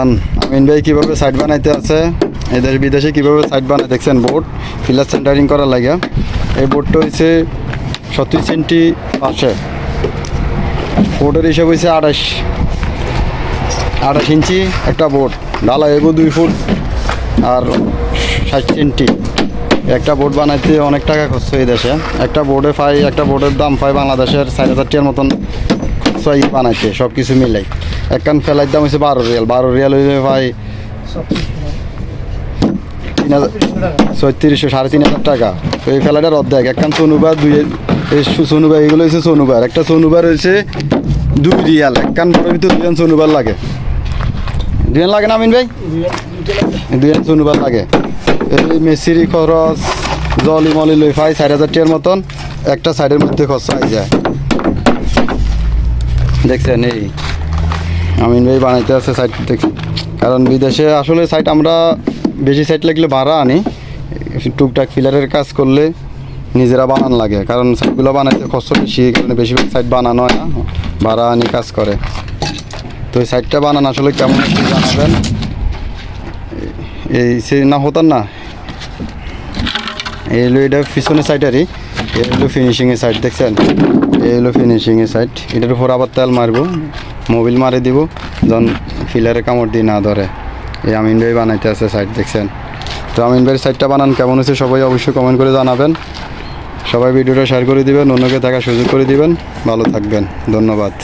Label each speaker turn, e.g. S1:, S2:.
S1: আমিন ভাই কীভাবে সাইড বানাইতে আছে? এদের বিদেশে কীভাবে সাইড বানায়, দেখছেন বোর্ড ফিলার সেন্টারিং করার লাগে। এই বোর্ডটা হচ্ছে সত্তর সেন্টি পাশে। বোর্ডের হিসাব হয়েছে আঠাশ আঠাশ ইঞ্চি একটা বোর্ড ডালা এগো দুই ফুট আর ষাট সেন্টি একটা বোর্ড বানাইতে অনেক টাকা খরচ এই দেশে। একটা বোর্ডে পাই একটা বোর্ডের দাম পাই বাংলাদেশের চার হাজার মতন খরচ এই বানাইতে সব কিছু মিলাই। একখান ফেলার দাম হচ্ছে বারো রিয়াল বারো রিয়াল হইলে ভাই তিন ছত্রিশশো সাড়ে তিন হাজার টাকা। তো এই ফেলাটার অর্ধেক একখান সোনুবার দুই সোনুবার এগুলো হচ্ছে সোনুবার একটা সোনুবার হচ্ছে দুই রিয়াল। একখান বড় ভিতরে দুজন সোনুবার লাগে। দুজন লাগে না আমিন ভাই? দুজন সোনুবার লাগে। এই মেসিরি খরচ, জলি মলি লই ফাই চার হাজার টাকার মতন, একটা সাইডের মধ্যে খরচ হয়ে যায়। দেখছেন এই আমিন ভাই বানাইতে আছে সাইট দেখছি কারণ বিদেশে আসলে সাইট আমরা বেশি সাইট লাগলে ভাড়া আনি। টুকটাক ফিলারের কাজ করলে নিজেরা বানান লাগে। কারণ সাইটগুলো বানাইতে খরচ বেশি কারণে বেশিরভাগ সাইট বানানো হয় না, ভাড়া আনি কাজ করে। তো এই সাইটটা বানান আসলে কেমন জানাবেন? এই সে না হতাম না? এই হলো এটা পিছনের সাইডারই এই হলো ফিনিশিংয়ের সাইড দেখছেন? এই হলো ফিনিশিংয়ের সাইড এটার উপর আবার তেল মারবো। মোবিল মারে দিব যখন ফিলারে কামড় দিয়ে না ধরে। এই আমিন ভাই বানাইতে আছে সাইড দেখছেন? তো আমিন ভাইয়ের সাইডটা বানান, কেমন হচ্ছে সবাই অবশ্যই কমেন্ট করে জানাবেন। সবাই ভিডিওটা শেয়ার করে দিবেন, অন্যকে দেখার সুযোগ করে দিবেন। ভালো থাকবেন, ধন্যবাদ।